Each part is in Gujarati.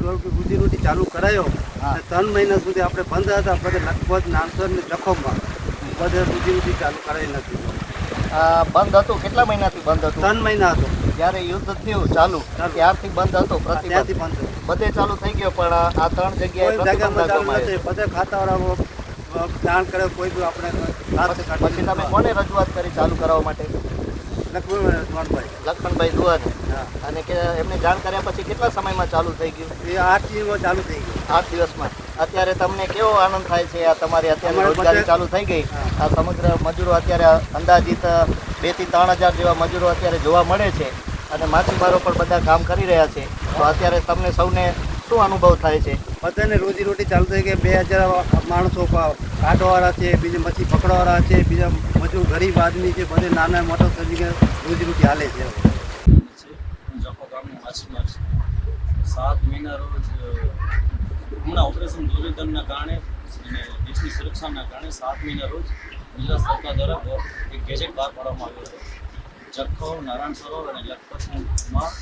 કરાયો ચાલુ કરાયો ત્રણ મહિના સુધી આપણે બંધ હતા બધે લગભગ નાનસરની જખમમાં બધે સુધી સુધી ચાલુ કરાવી નથી. આ બંધ હતું? કેટલા મહિનાથી બંધ હતું? ત્રણ મહિના હતો. જ્યારે યુદ્ધ થયું ચાલુ. ત્યારથી બંધ હતો ત્યાંથી બંધ હતું. બધે ચાલુ થઈ ગયો પણ આ ત્રણ જગ્યાએ બધે ખાતાવાળાઓ જાણ કરે કોઈ બી આપણે પછી તમે કોને રજૂઆત કરી ચાલુ કરાવવા માટે? લક્ષ્મણભાઈ દુવાને અને કે એમને જાણ કર્યા પછી કેટલા સમયમાં ચાલુ થઈ ગયું? એ આઠ દિવસમાં ચાલુ થઈ ગયું. આઠ દિવસમાં. અત્યારે તમને કેવો આનંદ થાય છે? આ તમારી અત્યારે રોજગારી ચાલુ થઈ ગઈ. આ સમગ્ર મજૂરો અત્યારે અંદાજિત બેથી ત્રણ હજાર જેવા મજૂરો અત્યારે જોવા મળે છે અને માછીમારો પણ બધા કામ કરી રહ્યા છે. તો અત્યારે તમને સૌને શું અનુભવ થાય છે? બધાને રોજી રોટી ચાલુ થઈ ગઈ. બે હજાર માણસો કાઢવાવાળા છે, બીજા મચ્છી પકડવાવાળા છે, બીજા મજૂર ગરીબ આદમી છે, બધે નાના મોટા તરીકે રોજીરોટી હાલે છે. સાત મહિના રોજ હમણાં ઓપરેશન દુર્યોધનના કારણે અને દેશની સુરક્ષાના કારણે સાત મહિના રોજ ગુજરાત સરકાર દ્વારા એક ગેજેટ બહાર પાડવામાં આવ્યો હતો. જખો, નારાયણ સરોવર અને લખપતમાં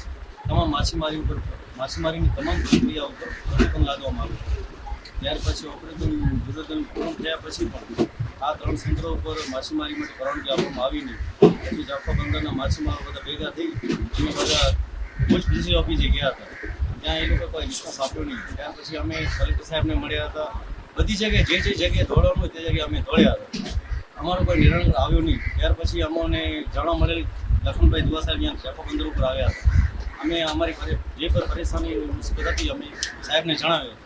તમામ માછીમારી ઉપર, માછીમારીની તમામ પ્રક્રિયા ઉપર પ્રતિબંધ લાદવામાં આવ્યો ત્યાર પછી ઓપરેશન દુર્યોધન પૂર્ણ થયા પછી પણ આ ત્રણ સેન્ટરો ઉપર માછીમારી માટે પરવાનગી આપવામાં આવી નહીં પછી જાફા બંદરના માછીમારો બધા ભેગા થઈ, અમે બધા ભુજ ડીસી ઓફિસે ગયા હતા. ત્યાં એ લોકો કોઈ રિસ્પોન્સ આપ્યો નહીં. ત્યાર પછી અમે કલેક્ટર સાહેબને મળ્યા હતા. બધી જગ્યાએ જે જે જગ્યાએ દોડવાનું હોય તે જગ્યાએ અમે દોડ્યા હતા. અમારો કોઈ નિર્ણય આવ્યો નહીં. ત્યાર પછી અમને જાણવા મળેલ લખનભાઈ દુવા સાહેબ ત્યાં જાફા બંદર ઉપર આવ્યા હતા. અમે અમારી જે પર પરેશાની, મુસીબત હતી, અમે સાહેબને જણાવ્યો.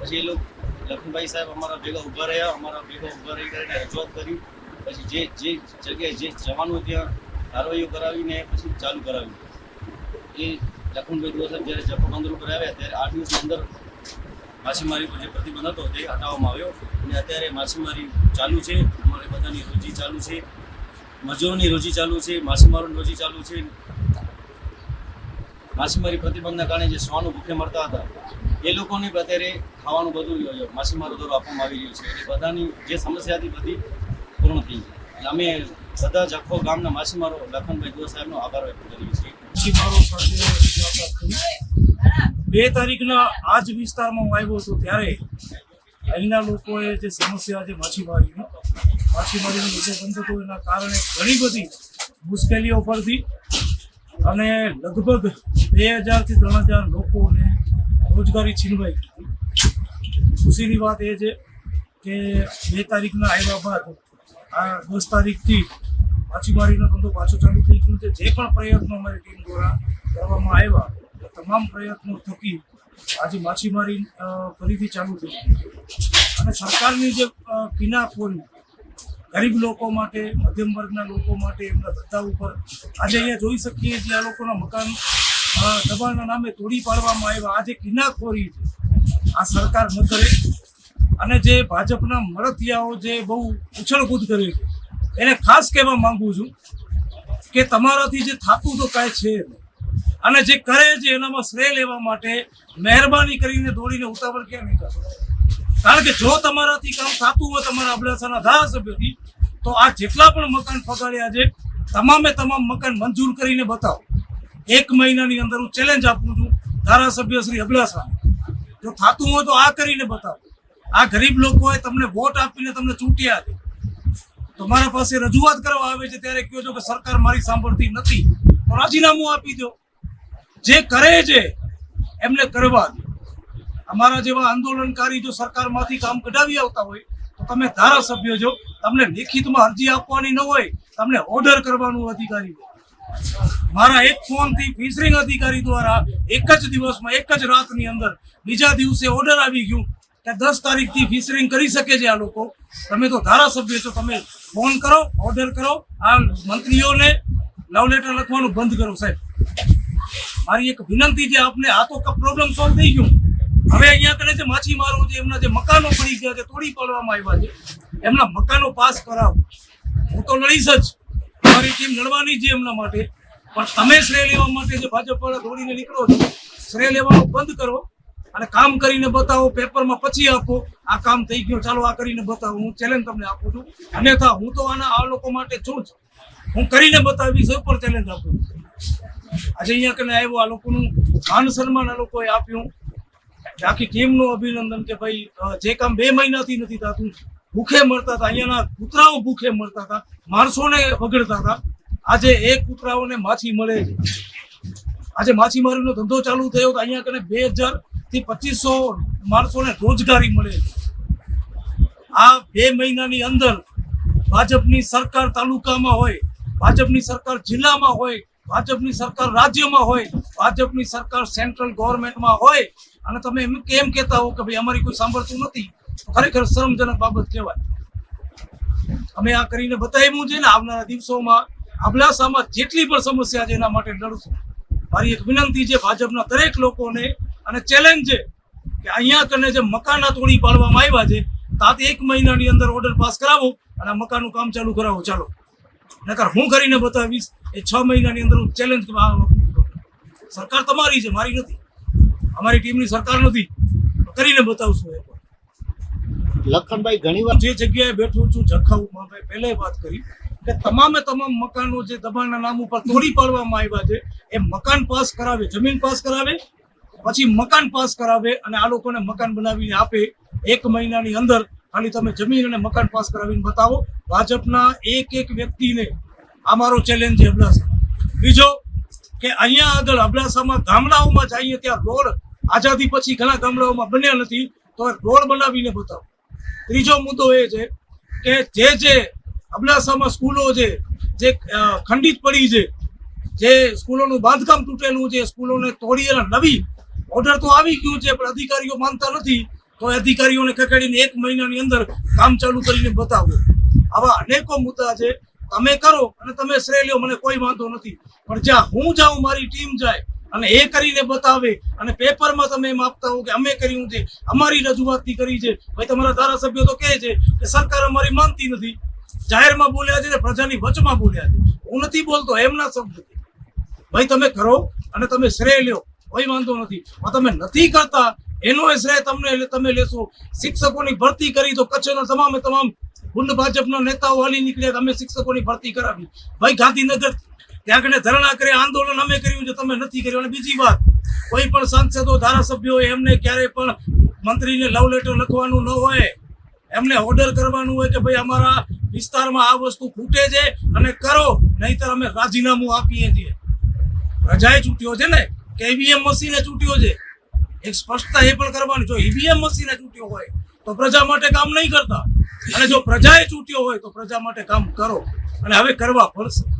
પછી એ લોકો લખનભાઈ સાહેબ અમારા ભેગા ઊભા રહ્યા, અમારા ભેગા ઊભા રહી કરીને રજૂઆત કરી. પછી જે જે જગ્યાએ જે જવાનું ત્યાં કાર્યવાહીઓ કરાવીને પછી ચાલુ કરાવ્યું. એ લખનભાઈ દુવા સાહેબ જ્યારે જફા બંદર ઉપર આવ્યા ત્યારે આઠ દિવસની અંદર માછીમારી પર જે પ્રતિબંધ હતો તે હટાવવામાં આવ્યો. અને અત્યારે માછીમારી ચાલુ છે, અમારે બધાની રોજી ચાલુ છે, મજૂરોની રોજી ચાલુ છે, માછીમારોની રોજી ચાલુ છે. માછીમારી પ્રતિબંધના કારણે જે શ્વાનો ભૂખે મળતા હતા એ લોકોને અત્યારે ખાવાનું બધું માછીમારો દ્વારા આપવામાં આવી રહ્યું છે. એટલે બધાની જે સમસ્યા હતી બધી પૂર્ણ થઈ ગઈ. અમે બધા જ આખો ગામના માછીમારો લખનભાઈ દોસ્ત સાહેબનો આભાર વ્યક્ત કરીએ છીએ. માછીમારો બે તારીખના આ જ વિસ્તારમાં હું આવ્યો હતો ત્યારે અહીંના લોકોએ જે સમસ્યા છે માછીમારીની, માછીમારીનું વિષય બંધ હતો એના કારણે ઘણી બધી મુશ્કેલીઓ પડતી અને લગભગ બે હજારથી ત્રણ હજાર લોકોને રોજગારી છીનવાઈ ખુશીની વાત એ છે કે બે તારીખના આવ્યા બાદ, આ દસ તારીખથી માછીમારીનો ધંધો પાછો ચાલુ થઈ ગયો છે. જે પણ પ્રયત્નો અમારી ટીમ દ્વારા કરવામાં આવ્યા તમામ પ્રયત્નો થકી આજે માછીમારી ફરીથી ચાલુ થઈ અને સરકારની જે કિના કિનાખોરી ગરીબ લોકો માટે, મધ્યમ વર્ગના લોકો માટે એમના ધંધા ઉપર આજે અહીંયા જોઈ શકીએ છીએ આ લોકોના મકાન દબાણના નામે તોડી પાડવામાં આવ્યા. આજે કિનાખોરી છે, આ સરકાર ન કરે. અને જે ભાજપના મળતિયાઓ જે બહુ ઉછળકૂદ કરે છે, એને ખાસ કહેવા માંગુ છું કે તમારાથી જે થાતું તો કાંઈ છે અને જે કરે છે, એનામાં શ્રેય લેવા માટે મહેરબાની કરીને દોડીને ઉતાવળ કેમ નહીં કરશો કારણ કે જો તમારાથી કામ થતું હોય તમારા અબડાસાના ધારાસભ્યથી, તો આ જેટલા પણ મકાન ફગાડ્યા છે, તમામે તમામ મકાન મંજૂર કરીને બતાવો. એક મહિનાની અંદર હું ચેલેન્જ આપું છું ધારાસભ્ય શ્રી અબડાસાને. જો થતું હોય તો આ કરીને બતાવો. આ ગરીબ લોકોએ તમને વોટ આપીને તમને ચૂંટ્યા છે. તો મારા પાસે રજૂઆત કરવા આવે છે ત્યારે કહો છો કે સરકાર મારી સાંભળતી નથી. તો રાજીનામું આપી દો. જે કરે છે, એમને કરવા દો. અમારા જેવા આંદોલનકારી જો સરકારમાંથી કામ કઢાવી આવતા હોય, તો તમે ધારાસભ્ય છો. તમને લેખિતમાં અરજી આપવાની ન હોય, તમને ઓર્ડર કરવાનું અધિકારી હોય. મારા એક ફોનથી ફિશરિંગ અધિકારી દ્વારા એક જ દિવસમાં, એક જ રાતની અંદર બીજા દિવસે ઓર્ડર આવી ગયું કે દસ તારીખથી ફિશરિંગ કરી શકે છે આ લોકો. તમે તો ધારાસભ્ય છો, તમે ફોન કરો ઓર્ડર કરો, આ મંત્રીઓને લવ લેટર લખવાનું બંધ કરો સાહેબ. મારી એક વિનંતી છે, આપને આ તો પ્રોબ્લેમ સોલ્વ થઈ ગયું. હવે અહીંયા કને જે માછીમારો છે, એમના જે મકાનો પડી ગયા છે, તોડી પાડવામાં આવ્યા છે. એમના મકાનો પાસ કરાવો. હું તો લડીશ જ. મારી ટીમ લડવાની છે એમના માટે. પણ તમે શ્રેય લેવા માટે જે ભાજપ દોડીને નીકળો છો, શ્રેય લેવાનું બંધ કરો અને કામ કરીને બતાવો, પેપરમાં પછી આપો. આ કામ થઈ ગયું, ચાલો આ કરીને બતાવો. હું ચેલેન્જ તમને આપું છું. અન્યથા હું તો આના આ લોકો માટે છું જ. હું કરીને બતાવીશ પણ ચેલેન્જ આપું છું. આજે અહીંયા કને આવ્યો, આ લોકોનું માન સન્માન આ લોકોએ આપ્યું. આખી ટીમનું અભિનંદન કે ભાઈ જે કામ બે મહિનાથી નથી થતું, ભૂખે મરતા હતા. અહીંયાના કૂતરાઓ ભૂખે મરતા હતા. માણસોને વગડતા હતા. આજે એ કૂતરાઓને માછી મળે છે. આજે માછીમારીનો ધંધો ચાલુ થયો તો અહીંયા કને બે હજારથી પચીસો માણસોને રોજગારી મળે આ બે મહિનાની અંદર ભાજપની સરકાર તાલુકામાં હોય, ભાજપની સરકાર જિલ્લામાં હોય, ભાજપની સરકાર રાજ્યમાં હોય, ભાજપની સરકાર સેન્ટ્રલ ગવર્મેન્ટમાં હોય, અને તમે એમ કેમ કહેતા હો કે ભાઈ અમારી કોઈ સાંભળતું નથી? ખરેખર શરમજનક બાબત કહેવાય. અમે આ કરીને બતાવ્યું છે ને આવનારા દિવસોમાં અબડાસામાં જેટલી પણ સમસ્યા છે એના માટે લડશું. મારી એક વિનંતી છે ભાજપના દરેક લોકોને અને ચેલેન્જ છે કે અહીંયા કરીને જે મકાના તોડી પાડવામાં આવ્યા છે, તાત એક મહિનાની અંદર ઓર્ડર પાસ કરાવો અને મકાનનું કામ ચાલુ કરાવો, ચાલો. નકર હું કરીને બતાવીશ, એ છ મહિનાની અંદર હું ચેલેન્જ સરકાર તમારી છે, મારી નથી. અમારી ટીમની સરકાર નથી. કરીને બતાવશું લખનભાઈ ઘણીવાર જે જગ્યાએ બેઠું છું, જખાઉમાં મેં પહેલે વાત કરી કે તમામે તમામ મકાનો જે દબાણના નામ ઉપર તોડી પાડવામાં આવ્યા છે, એ મકાન પાસ કરાવે, જમીન પાસ કરાવે, પછી મકાન પાસ કરાવે અને આ લોકોને મકાન બનાવીને આપે. એક મહિનાની અંદર ખાલી તમે જમીન અને મકાન પાસ કરાવીને બતાવો. ભાજપના એક એક વ્યક્તિને આ મારો ચેલેન્જ છે અબડાસા. બીજો કે અહીંયા આગળ અબડાસામાં ગામડાઓમાં જઈએ ત્યાં રોડ આઝાદી પછી ઘણા ગામડાઓમાં બન્યા નથી, તો રોડ બનાવીને બતાવો. ત્રીજો મુદ્દો એ છે કે જે જે અબડાસામાં સ્કૂલો છે, જે ખંડિત પડી છે, જે સ્કૂલોનું બાંધકામ તૂટેલું છે, સ્કૂલોને તોડી અને નવી ઓર્ડર તો આવી ગયું છે, પણ અધિકારીઓ માનતા નથી, તો અધિકારીઓને કકડીને એક મહિનાની અંદર કામ ચાલુ કરીને બતાવો. આવા અનેકો મુદ્દા છે. તમે કરો અને તમે શ્રેય લ્યો મને કોઈ વાંધો નથી. પણ જ્યાં હું જાઉં, મારી ટીમ જાય અને એ કરીને બતાવે. અને પેપરમાં તમે એમ આપતા હો કે અમે કર્યું છે. અમારી રજૂઆતથી કરી છે. ભાઈ, તમારા ધારાસભ્યો તો કહે છે કે સરકાર અમારી માનતી નથી. જાહેરમાં બોલ્યા છે ને પ્રજાની વચમાં બોલ્યા છે. હું નથી બોલતો, એમના શબ્દ ભાઈ, તમે કરો અને તમે શ્રેય લ્યો કોઈ વાંધો નથી. પણ તમે નથી કરતા, એનો શ્રેય તમને તમે લેશો. શિક્ષકોની ભરતી કરી તો કચ્છના તમામે તમામ ગુંડ ભાજપના નેતાઓ હાલી નીકળ્યા. અમે શિક્ષકોની ભરતી કરાવી. ભાઈ, ગાંધીનગર ત્યાં કને ધરણા કરે, આંદોલન અમે કર્યું છે, તમે નથી કર્યું. અને બીજી વાત, કોઈ પણ સાંસદો, ધારાસભ્યો એમને ક્યારેય પણ મંત્રીને લવ લેટર લખવાનું ન હોય, એમને ઓર્ડર કરવાનું હોય કે ભાઈ અમારા વિસ્તારમાં આ વસ્તુ ખૂટે છે અને કરો, નહીતર અમે રાજીનામું આપીએ છીએ. પ્રજાએ ચૂંટ્યો છે ને, કે ઈવીએમ મશીને ચૂંટ્યો છે. એક સ્પષ્ટતા એ પણ કરવાની, જો ઈવીએમ મશીને ચૂંટ્યો હોય, તો પ્રજા માટે કામ નહીં કરતા. અને જો પ્રજાએ ચૂંટ્યો હોય, તો પ્રજા માટે કામ કરો. અને હવે કરવા પડશે.